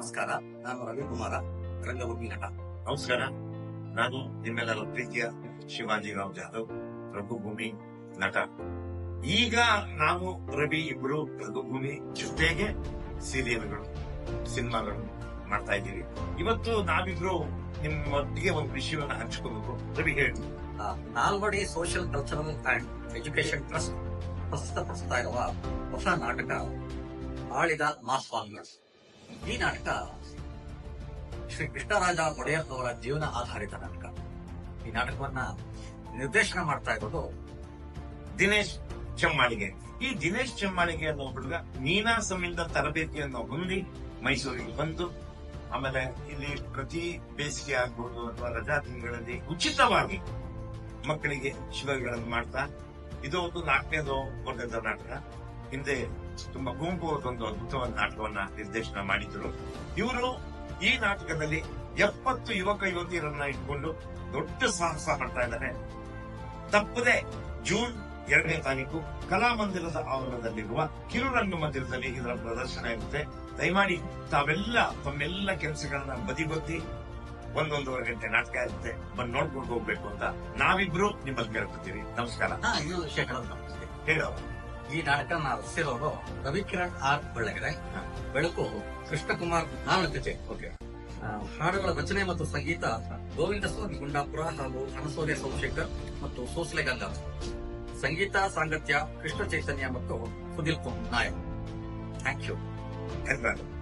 ನಮಸ್ಕಾರ ನಾನು ರವಿಕುಮಾರ ರಂಗಭೂಮಿ ನಟ. ನಮಸ್ಕಾರ ನಾನು ನಿಮ್ಮೆಲ್ಲರ ಪ್ರೀತಿಯ ಶಿವಾಜಿರಾವ್ ಜಾಧವ್ ರಂಗಭೂಮಿ ನಟ. ಈಗ ನಾನು ರವಿ ಇಬ್ರು ರಂಗಭೂಮಿ ಜೊತೆಗೆ ಸೀರಿಯಲ್ಗಳು ಸಿನಿಮಾಗಳು ಮಾಡ್ತಾ ಇದ್ದೀವಿ. ಇವತ್ತು ನಾವಿಬ್ರು ನಿಮ್ಮೊಟ್ಟಿಗೆ ಒಂದು ವಿಷಯವನ್ನು ಹಂಚ್ಕೋಬೇಕು. ರವಿ ಹೇಳಿ. Nalvadi social cultural and education trust ಪ್ರಸ್ತುತ ಇರುವ ಹೊಸ ನಾಟಕ ಆಳಿದ ಮಾಸ್ ಫಾರ್ಮರ್ಸ್ ಈ ನಾಟಕ ಶ್ರೀ ಕೃಷ್ಣರಾಜ ಒಡೆಯರ್ ಅವರ ಜೀವನ ಆಧಾರಿತ ನಾಟಕ. ಈ ನಾಟಕವನ್ನ ನಿರ್ದೇಶನ ಮಾಡ್ತಾ ಇರೋದು ದಿನೇಶ್ ಚೆಮ್ಮಾಳಿಗೆ. ಈ ದಿನೇಶ್ ಚೆಮ್ಮಾಳಿಗೆ ಅನ್ನೋ ಹುಡುಗ ನೀನಾಸಮಿಂದ ತರಬೇತಿಯನ್ನು ಹೊಂದಿ ಮೈಸೂರಿಗೆ ಬಂದು, ಆಮೇಲೆ ಇಲ್ಲಿ ಪ್ರತಿ ಬೇಸಿಗೆ ಅಥವಾ ರಜಾ ದಿನಗಳಲ್ಲಿ ಉಚಿತವಾಗಿ ಮಕ್ಕಳಿಗೆ ಶಿಬಿರಗಳನ್ನು ಮಾಡ್ತಾ, ಇದು ಒಂದು ನಾಲ್ಕನೇದು ವರ್ಗದ ನಾಟಕ. ಹಿಂದೆ ತುಂಬಾ ಗುಂಪು ಒಂದು ಅದ್ಭುತವಾದ ನಾಟಕವನ್ನ ನಿರ್ದೇಶನ ಮಾಡಿದ್ರು. ಇವರು ಈ ನಾಟಕದಲ್ಲಿ ಎಪ್ಪತ್ತು ಯುವಕ ಯುವತಿಯರನ್ನ ಇಟ್ಕೊಂಡು ದೊಡ್ಡ ಸಾಹಸ ಮಾಡ್ತಾ ಇದ್ದಾರೆ. ತಪ್ಪದೆ ಜೂನ್ ಎರಡನೇ ತಾರೀಕು ಕಲಾಮಂದಿರದ ಆವರಣದಲ್ಲಿರುವ ಕಿರುರಂಗ ಮಂದಿರದಲ್ಲಿ ಇದರ ಪ್ರದರ್ಶನ ಇರುತ್ತೆ. ದಯಮಾಡಿ ತಾವೆಲ್ಲ ತಮ್ಮೆಲ್ಲ ಕೆಲಸಗಳನ್ನ ಬದಿಗೊತ್ತಿ ಒಂದೊಂದೂವರೆ ಗಂಟೆ ನಾಟಕ ಇರುತ್ತೆ. ಬಂದು ನೋಡ್ಕೊಂಡು ಹೋಗ್ಬೇಕು ಅಂತ ನಾವಿಬ್ರು ನಿಮ್ಮಲ್ಲಿ ಕೇಳ್ಕೊತೀವಿ. ನಮಸ್ಕಾರ. ಹೇಳೋ ಈ ನಾಟಕ ರಚಿಸಿರೋರು ರವಿಕಿರಣ್ ಆರ್ ಬಳ್ಳಗೆರೆ ಬೆಳಕು ಕೃಷ್ಣಕುಮಾರ್ ನಾವಲಕಚೆ ಓಕೆ ಹಾಡುಗಳ ರಚನೆ ಮತ್ತು ಸಂಗೀತ ಗೋವಿಂದ ಸ್ವಾಮಿ ಗುಂಡಾಪುರ ಹಾಗೂ ಹಣಸೋರೆ ಸೋಮಶೇಖರ್ ಮತ್ತು ಸೋಸಲೆ ಗಂಗಾ. ಸಂಗೀತ ಸಾಂಗತ್ಯ ಕೃಷ್ಣ ಚೈತನ್ಯ ಮತ್ತು ಸುದೀಪ್ ನಾಯಕ್. ಥ್ಯಾಂಕ್ ಯು ಎಲ್ಲರೂ